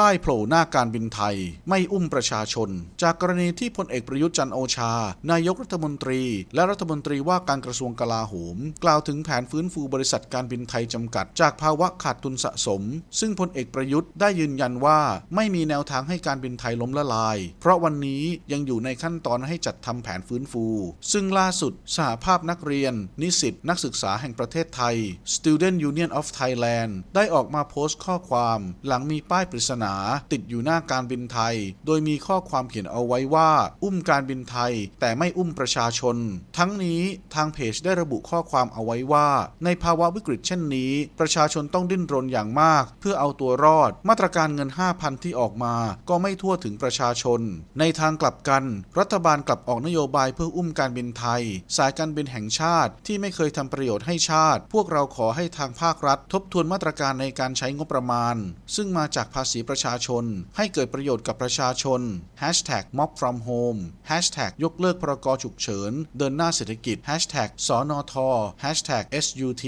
ป้ายโผล่หน้าการบินไทย ไม่อุ้มประชาชน จากกรณีที่พลเอกประยุทธ์จันโอชา นายกรัฐมนตรี และรัฐมนตรีว่าการกระทรวงกลาโหม กล่าวถึงแผนฟื้นฟูบริษัทการบินไทยจำกัด จากภาวะขาดทุนสะสม ซึ่งพลเอกประยุทธ์ได้ยืนยันว่าไม่มีแนวทางให้การบินไทยล้มละลาย เพราะวันนี้ยังอยู่ในขั้นตอนให้จัดทำแผนฟื้นฟู ซึ่งล่าสุดสหภาพนักเรียน นิสิตนักศึกษาแห่งประเทศไทย Student Union of Thailand ได้ออกมาโพสต์ข้อความ หลังมีป้ายปริศนาติดอยู่หน้าการบินไทย โดยมีข้อความเขียนเอาไว้ว่า อุ้มการบินไทย แต่ไม่อุ้มประชาชน ทั้งนี้ทางเพจได้ระบุข้อความเอาไว้ว่า ในภาวะวิกฤตเช่นนี้ ประชาชนต้องดิ้นรนอย่างมาก เพื่อเอาตัวรอด มาตรการเงิน 5,000 ที่ออกมา ก็ไม่ทั่วถึงประชาชน ในทางกลับกัน รัฐบาลกลับออกนโยบายเพื่ออุ้มการบินไทย สายการบินแห่งชาติ ที่ไม่เคยทำประโยชน์ให้ชาติ พวกเราขอให้ทางภาครัฐ ทบทวนมาตรการในการใช้งบประมาณ ซึ่งมาจากภาษีประชาชน ให้เกิดประโยชน์กับประชาชน Hashtag Mob from Home Hashtag ยกเลิกพรกฉุกเฉิน เดินหน้าเศรษฐกิจ Hashtag สนท Hashtag SUT